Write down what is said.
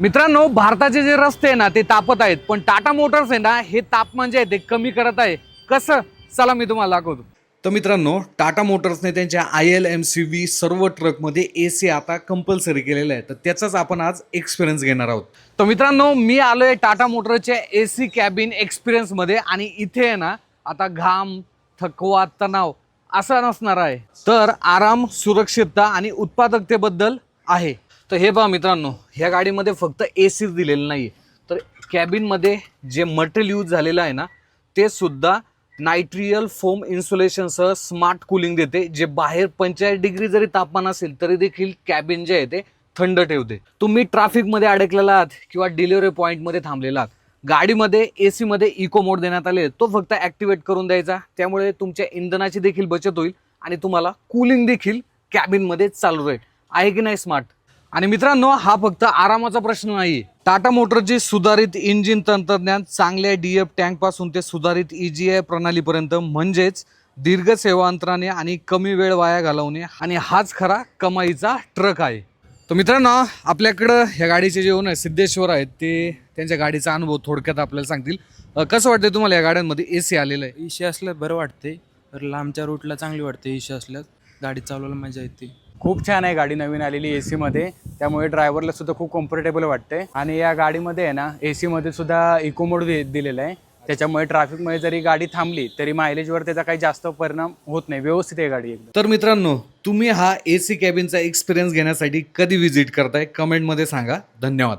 मित्रांनो भारताचे जे रस्ते आहे ना ते तापत आहेत. पण टाटा मोटर्स आहे ना हे तापमान जे आहे ते कमी करत आहे. कसं? चला मी तुम्हाला दाखवतो. तर मित्रांनो टाटा मोटर्सने त्यांच्या I L M C V सर्व ट्रकमध्ये ए सी आता कंपल्सरी केलेलं आहे. तर त्याचाच आपण आज एक्सपिरियन्स घेणार आहोत. तर मित्रांनो मी आलोय टाटा मोटरच्या ए सी कॅबिन एक्सपिरियन्समध्ये आणि इथे आहे ना आता घाम थकवा तणाव असा नसणार आहे. तर आराम सुरक्षितता आणि उत्पादकतेबद्दल आहे. तर हे पहा मित्रांनो ह्या गाडीमध्ये फक्त ए सीच दिलेलं नाही तर कॅबिनमध्ये जे मटेरियल यूज झालेलं आहे ना ते सुद्धा नायट्रियल फोम इन्सुलेशनसह स्मार्ट कुलिंग देते जे बाहेर पंचेचाळीस डिग्री जरी तापमान असेल तरी देखील कॅबिन जे आहे ते थंड ठेवते. तुम्ही ट्रॅफिकमध्ये अडकलेला आहात किंवा डिलिव्हरी पॉईंटमध्ये थांबलेला आहात गाडीमध्ये ए सीमध्ये इको मोड देण्यात आले तो फक्त ॲक्टिवेट करून द्यायचा. त्यामुळे तुमच्या इंधनाची देखील बचत होईल आणि तुम्हाला कूलिंग देखील कॅबिनमध्ये चालू राहील. आहे की नाही स्मार्ट आणि मित्रांनो हा फक्त आरामाचा प्रश्न नाही. टाटा मोटरची सुधारित इंजिन तंत्रज्ञान चांगल्या डीएफ टँकपासून ते सुधारित ईजीआय प्रणालीपर्यंत. म्हणजेच दीर्घ सेवा अंतराने आणि कमी वेळ वाया घालवणे. आणि हाच खरा कमाईचा ट्रक आहे. तर मित्रांनो आपल्याकडं ह्या गाडीचे जे ओनर सिद्धेश्वर आहेत ते त्यांच्या गाडीचा अनुभव थोडक्यात आपल्याला सांगतील. कसं वाटतं तुम्हाला या गाड्यांमध्ये? ए सी आलेलं आहे. इशे असलं बरं वाटते तर लांबच्या रूटला चांगली वाटते इशे असल्यास गाडी चालवायला मजा येते. खूप छान आहे गाडी नवीन आलेली ए सीमध्ये त्यामुळे ड्रायव्हरला सुद्धा खूप कम्फर्टेबल वाटते आणि या गाडीमध्ये आहे ना ए सीमध्ये सुद्धा इको मोड दिलेला आहे. त्याच्यामुळे ट्रॅफिकमध्ये जरी गाडी थांबली तरी मायलेजवर त्याचा काही जास्त परिणाम होत नाही. व्यवस्थित आहे गाडी एकदम. तर मित्रांनो तुम्ही हा ए सी कॅबिनचा एक्सपिरियन्स घेण्यासाठी कधी व्हिजिट करताय? कमेंटमध्ये सांगा. धन्यवाद.